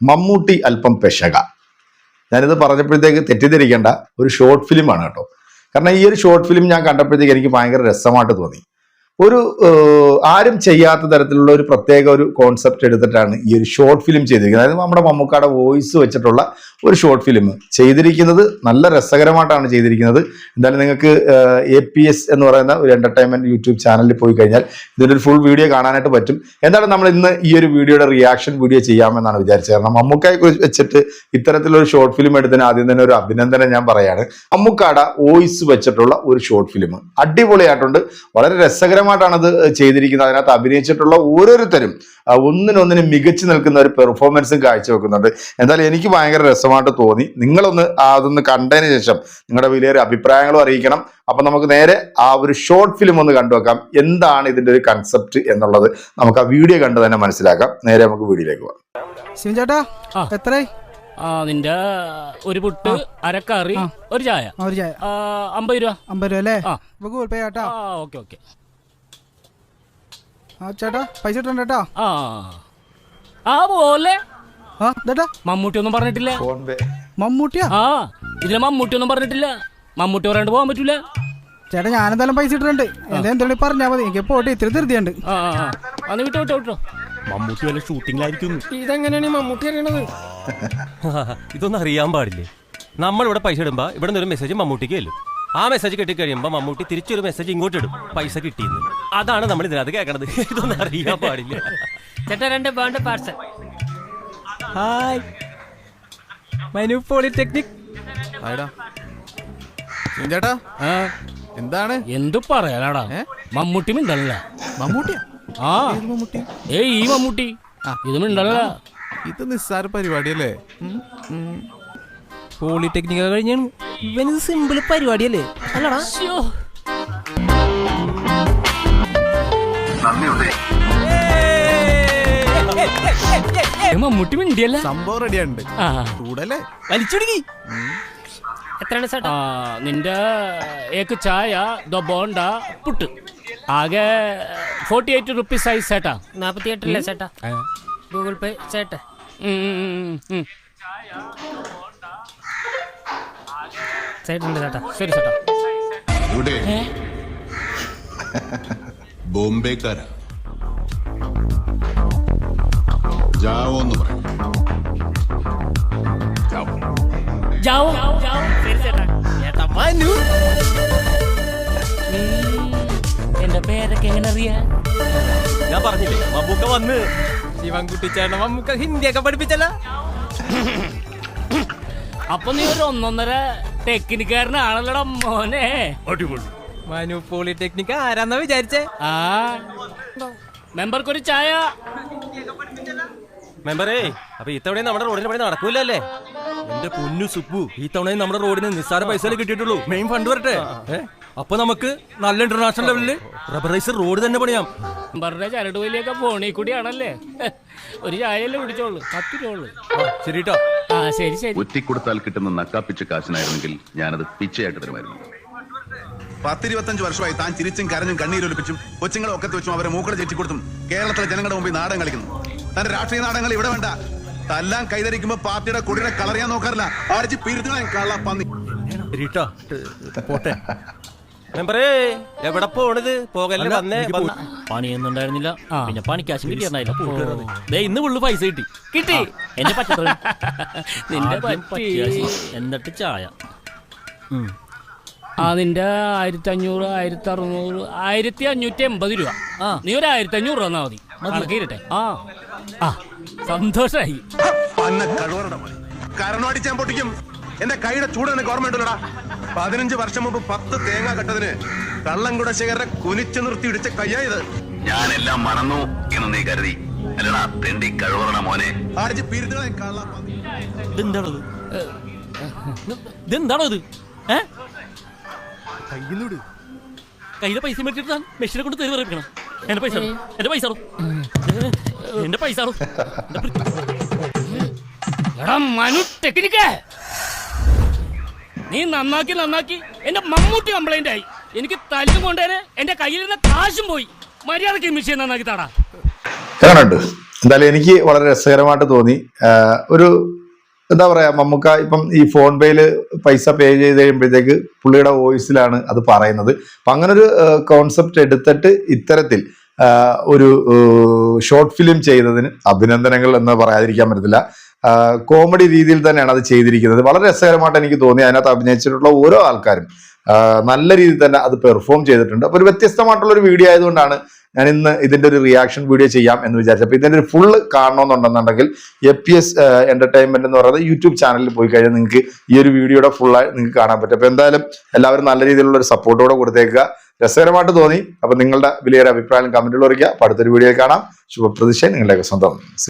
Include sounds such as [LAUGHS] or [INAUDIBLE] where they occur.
മമ്മൂട്ടി അല്പം പെശക. ഞാനിത് പറഞ്ഞപ്പോഴത്തേക്ക് തെറ്റിദ്ധരിക്കേണ്ട ഒരു ഷോർട്ട് ഫിലിമാണ് കേട്ടോ. കാരണം ഈ ഒരു ഷോർട്ട് ഫിലിം ഞാൻ കണ്ടപ്പോഴത്തേക്ക് എനിക്ക് ഭയങ്കര രസമായിട്ട് തോന്നി. ഒരു ആരും ചെയ്യാത്ത തരത്തിലുള്ള ഒരു പ്രത്യേക ഒരു കോൺസെപ്റ്റ് എടുത്തിട്ടാണ് ഈ ഒരു ഷോർട്ട് ഫിലിം ചെയ്തിരിക്കുന്നത്. അതായത് നമ്മുടെ മമ്മൂക്കാടെ വോയിസ് വെച്ചിട്ടുള്ള ഒരു ഷോർട്ട് ഫിലിം ചെയ്തിരിക്കുന്നത് നല്ല രസകരമായിട്ടാണ് ചെയ്തിരിക്കുന്നത്. എന്തായാലും നിങ്ങൾക്ക് എ പി എസ് എന്ന് പറയുന്ന ഒരു എന്റർടൈൻമെന്റ് യൂട്യൂബ് ചാനലിൽ പോയി കഴിഞ്ഞാൽ ഇതിന്റെ ഒരു ഫുൾ വീഡിയോ കാണാനായിട്ട് പറ്റും. എന്തായാലും നമ്മൾ ഇന്ന് ഈ ഒരു വീഡിയോയുടെ റിയാക്ഷൻ വീഡിയോ ചെയ്യാമെന്നാണ് വിചാരിച്ചത്. കാരണം മമ്മൂക്കായെ കുറിച്ച് വെച്ചിട്ട് ഇത്തരത്തിലൊരു ഷോർട്ട് ഫിലിം എടുത്തതിന് ആദ്യം തന്നെ ഒരു അഭിനന്ദനം ഞാൻ പറയാണ്. അമ്മുക്കാട വോയിസ് വെച്ചിട്ടുള്ള ഒരു ഷോർട്ട് ഫിലിം അടിപൊളിയായിട്ടുണ്ട്. വളരെ രസകരമായിട്ടാണ് അത് ചെയ്തിരിക്കുന്നത്. അതിനകത്ത് അഭിനയിച്ചിട്ടുള്ള ഓരോരുത്തരും ഒന്നിനൊന്നിനും മികച്ചു നിൽക്കുന്ന ഒരു പെർഫോമൻസും കാഴ്ചവെക്കുന്നുണ്ട്. എന്തായാലും എനിക്ക് ഭയങ്കര രസമായിട്ട് തോന്നി. നിങ്ങളൊന്ന് അതൊന്ന് കണ്ടതിന് ശേഷം നിങ്ങളുടെ വലിയൊരു അഭിപ്രായങ്ങളും അറിയിക്കണം. അപ്പൊ നമുക്ക് നേരെ ആ ഒരു ഷോർട്ട് ഫിലിം ഒന്ന് കണ്ടുവെക്കാം എന്താണ് ഇതിന്റെ ഒരു കൺസെപ്റ്റ് എന്നുള്ളത്. നമുക്ക് ആ വീഡിയോ കണ്ട് തന്നെ മനസ്സിലാക്കാം. നേരെ നമുക്ക് വീഡിയോയിലേക്ക് പോകാം. ശിവൻ ചേട്ടാ എത്രയായി? ആ നിന്റെ ഒരു പുട്ട് അരക്കറി ഒരു ചായ. ഒരു ചായ. അമ്പത് രൂപ. അമ്പത് രൂപ അല്ലേ. ഗൂഗിൾ പേ ചേട്ടാ ആ ഓക്കെ ഓക്കെ. ആ ചേട്ടാ പൈസ ഇട്ടുണ്ട് കേട്ടോ ആ. ആ പോലെ മമ്മൂട്ടി ഒന്നും പറഞ്ഞിട്ടില്ല. മമ്മൂട്ടിയാ? ആ ഇതിലെ മമ്മൂട്ടി ഒന്നും പറഞ്ഞിട്ടില്ല. മമ്മൂട്ടി പറയാണ്ട് പോകാൻ പറ്റൂല. ചേട്ടാ ഞാനെന്തായാലും പൈസ ഇട്ടിട്ടുണ്ട്. എന്താ എന്തെങ്കിലും പറഞ്ഞാൽ മതി. എനിക്ക് പോട്ടെ ഇത്തിരി ധൃതിയുണ്ട്. ആ വിട്ടോ വിട്ടോ വിട്ടോ. മമ്മൂട്ടി വല്ല ഷൂട്ടിങ്ങിലായിരിക്കും. ഇതെങ്ങനെയാണ് മമ്മൂട്ടി അറിയണത്? [LAUGHS] ഇതൊന്നും അറിയാൻ പാടില്ലേ? നമ്മൾ ഇവിടെ പൈസ ഇടുമ്പോ ഇവിടെ നിന്ന് ഒരു മെസ്സേജ് മമ്മൂട്ടിക്ക് വരും. ആ മെസ്സേജ് കിട്ടിക്കഴിയുമ്പോ മമ്മൂട്ടി തിരിച്ചൊരു മെസ്സേജ് ഇങ്ങോട്ട് ഇടും. പൈസ കിട്ടിയെന്ന്. അതാണ് നമ്മൾ ഇതിനകത്ത് കേൾക്കണത്. [LAUGHS] ഇതൊന്നും അറിയാൻ പാടില്ല. ചേട്ടാ രണ്ട് വേണ്ട പാർസൽ ഹായ്. മനു പോളിടെക്നിക്. ചേട്ടാ എന്താണ്? എന്തു പറയാനാടാ? മമ്മൂട്ടി മിണ്ടല്ല. മമ്മൂട്ടിയാ ആ. മമ്മൂട്ടി? ഏ ഈ മമ്മൂട്ടി. ഇത് മിണ്ടല്ല. ഇത് നിസ്സാര പരിപാടിയല്ലേ. പോളിടെക്നിക് കഴിഞ്ഞാണ് ഇവനിത് സിമ്പിൾ പരിപാടിയല്ലേ? അല്ലടാ. മമ്മൂട്ടി മിണ്ടിയല്ല സംഭവം റെഡിയാണ്ട് ചൂടല്ലേ? വലിച്ചുടുക്കി. എത്രയാണ് ചേട്ടാ? നിന്റെ ഏക്ക് ചായ ദ ബോണ്ട പുട്ട്. ആകെ ഫോർട്ടി എയ്റ്റ് റുപ്പീസ് ആയി ചേട്ടാ നാപ്പത്തി എട്ടല്ലേ ചേട്ടാ? ഗൂഗിൾ പേ ചേട്ടാ. ചേട്ടുണ്ട് ചേട്ടാ. ശരി ചേട്ടാ. ഇവിടെ പറയും. ജാവോ ജാവോ ശരി ചേട്ടാ ചേട്ടാ മനു എന്റെ പേരൊക്കെ എങ്ങനെ അറിയാ ഞാൻ പറഞ്ഞില്ലേ മമ്മൂക്ക വന്ന്. ശിവൻകുട്ടി ചേട്ടൻ ഹിന്ദി ഹിന്ദിയൊക്കെ പഠിപ്പിച്ചല്ല. അപ്പൊ നീ ഒരു ഒന്നൊന്നര ടെക്നിക്കാരനാണല്ലോടാ മോനെ. മനു പോളിടെക്നിക് ആരാന്നാ വിചാരിച്ചേ? ആ. മെമ്പർക്കൊരു ചായ. മെമ്പറേ അപ്പൊ ഇത്തവണയും നമ്മുടെ റോഡിന് പണി നടക്കൂലല്ലേ? എന്റെ പൊന്നു സുപ്പു ഈ തവണയും നമ്മുടെ റോഡിന് നിസ്സാര പൈസ കിട്ടിയിട്ടുള്ളൂ. മെയിൻ ഫണ്ട് വരട്ടെ? അപ്പൊ നമുക്ക് നല്ല ഇന്റർനാഷണൽ ലെവലിൽ റബ്ബറൈസർ റോഡ് തന്നെ പണിയാം. മെമ്പറുടെ ചരട് വലിയൊക്കെ ഫോണിൽ കൂടിയാണല്ലേ? ഒരു ചായല്ലേ കുടിച്ചോളൂ. പത്ത് രൂപ ഉള്ളൂ. ശരി കേട്ടോ ആ ശരി ശരി. ഒറ്റിക്കൊടുത്താൽ കിട്ടുന്ന നക്കാപ്പിച്ച കാശിനായിരുന്നെങ്കിൽ ഞാനത് പിച്ചയായിട്ട് തരുമായിരുന്നു. പത്തിരുപത്തഞ്ച് വർഷമായി താൻ ചിരിച്ചും കരഞ്ഞും കണ്ണീരൊലിപ്പിച്ചും കൊച്ചുങ്ങളെ ഒക്കത്ത് വെച്ചും അവരെ മൂക്കട ചെറ്റിക്കൊടുത്തും കേരളത്തിലെ ജനങ്ങളുടെ മുമ്പിൽ നാടൻ കളിക്കുന്നു. തന്റെ രാഷ്ട്രീയ നാടകങ്ങൾ ഇവിടെ വേണ്ട. തല്ലാൻ കൈതരിക്കുമ്പോ പാർട്ടിയുടെ കൊടിയുടെ കളറിയാൻ നോക്കാറില്ല. അടിച്ച് പീരുത്തുകളെ കള്ള പന്നി ശരി പോട്ടെ. മെമ്പറേ എവിടെ പോണത്? പോകല്ലേ വന്നേ പണി ഒന്നും ഉണ്ടായിരുന്നില്ല. പിന്നെ പണിക്കാശും കിട്ടിയിരുന്നില്ല ദേ ഇന്ന് ഫുള്ള് പൈസ കിട്ടി. കിട്ടി. എന്റെ [LAUGHS] നിന്റെ എന്നിട്ട് ചായ ആ നിന്റെ ആയിരത്തി അഞ്ഞൂറ് ആയിരത്തി അറുന്നൂറ് ആയിരത്തി അഞ്ഞൂറ്റി എൺപത് രൂപ. നീ ഒരു ആയിരത്തി അഞ്ഞൂറ് തന്നാ മതി. ആ. ആ സന്തോഷായി. പൊട്ടിക്കും. എന്റെ കൈയുടെ ചൂട് നിനക്ക് ഓർമ്മയുണ്ടല്ലോടാ? പതിനഞ്ച് വർഷം മുമ്പ് പത്ത് തേങ്ങ കട്ടതിന് കള്ളംകുടശേഖരനെ കുനിച്ചു നിർത്തി ഇടിച്ച കയ്യായത് ഞാനെല്ലാം മറന്നു എന്ന് നീ കരുതി. അല്ലടാ തെണ്ടി കഴിവറണ മോനെ. അടിച്ച് ഇതെന്താണോ ഇത് ഏ? കയ്യിലെ പൈസ മേടിച്ചിട്ട് മെഷീനെ കൊണ്ട് തെരുവ് പറയിപ്പിക്കണം എന്റെ പൈസ എന്റെ പൈസ എന്റെ പൈസ. എടാ മനു ടെക്നിക്ക്. നീ നന്നാക്കി നന്നാക്കി എന്റെ മമ്മൂട്ടി കംപ്ലൈന്റ് ആയി. എനിക്ക് തല്ലും കൊണ്ടേന് എന്റെ കയ്യിൽ നിന്ന് കാശും പോയി. മര്യാദയ്ക്ക് മിഷീൻ നന്നാക്കി താടാ. എങ്ങനെയുണ്ട് എന്തായാലും എനിക്ക് വളരെ രസകരമായിട്ട് തോന്നി. ഒരു എന്താ പറയാ മമ്മൂക്ക ഇപ്പം ഈ ഫോൺ പേയിൽ പൈസ പേ ചെയ്ത് കഴിയുമ്പോഴത്തേക്ക് പുള്ളിയുടെ വോയിസിലാണ് അത് പറയുന്നത്. അപ്പം അങ്ങനൊരു കോൺസെപ്റ്റ് എടുത്തിട്ട് ഇത്തരത്തിൽ ഒരു ഷോർട്ട് ഫിലിം ചെയ്തതിന് അഭിനന്ദനങ്ങൾ എന്ന് പറയാതിരിക്കാൻ പറ്റത്തില്ല. കോമഡി രീതിയിൽ തന്നെയാണ് അത് ചെയ്തിരിക്കുന്നത്. വളരെ രസകരമായിട്ട് എനിക്ക് തോന്നി. അതിനകത്ത് അഭിനയിച്ചിട്ടുള്ള ഓരോ ആൾക്കാരും നല്ല രീതിയിൽ തന്നെ അത് പെർഫോം ചെയ്തിട്ടുണ്ട്. അപ്പോൾ ഒരു വ്യത്യസ്തമായിട്ടുള്ള ഒരു വീഡിയോ ആയതുകൊണ്ടാണ് ഞാൻ ഇന്ന് ഇതിന്റെ ഒരു റിയാക്ഷൻ വീഡിയോ ചെയ്യാം എന്ന് വിചാരിച്ചു. അപ്പൊ ഇതിന്റെ ഒരു ഫുള്ള് കാണണമെന്നുണ്ടെന്നുണ്ടെങ്കിൽ എ പി എസ് എന്റർടൈൻമെന്റ് എന്ന് പറയുന്നത് യൂട്യൂബ് ചാനലിൽ പോയി കഴിഞ്ഞാൽ നിങ്ങൾക്ക് ഈ ഒരു വീഡിയോയുടെ ഫുള്ളായി നിങ്ങൾക്ക് കാണാൻ പറ്റും. അപ്പൊ എന്തായാലും എല്ലാവരും നല്ല രീതിയിലുള്ള ഒരു സപ്പോർട്ടോടെ കൊടുത്തേക്കുക. രസകരമായിട്ട് തോന്നി. അപ്പൊ നിങ്ങളുടെ വലിയൊരു അഭിപ്രായം കമന്റുകൾ അറിയിക്കുക. അടുത്തൊരു വീഡിയോ കാണാം. ശുഭപ്രതീക്ഷ. നിങ്ങളുടെയൊക്കെ സ്വന്തം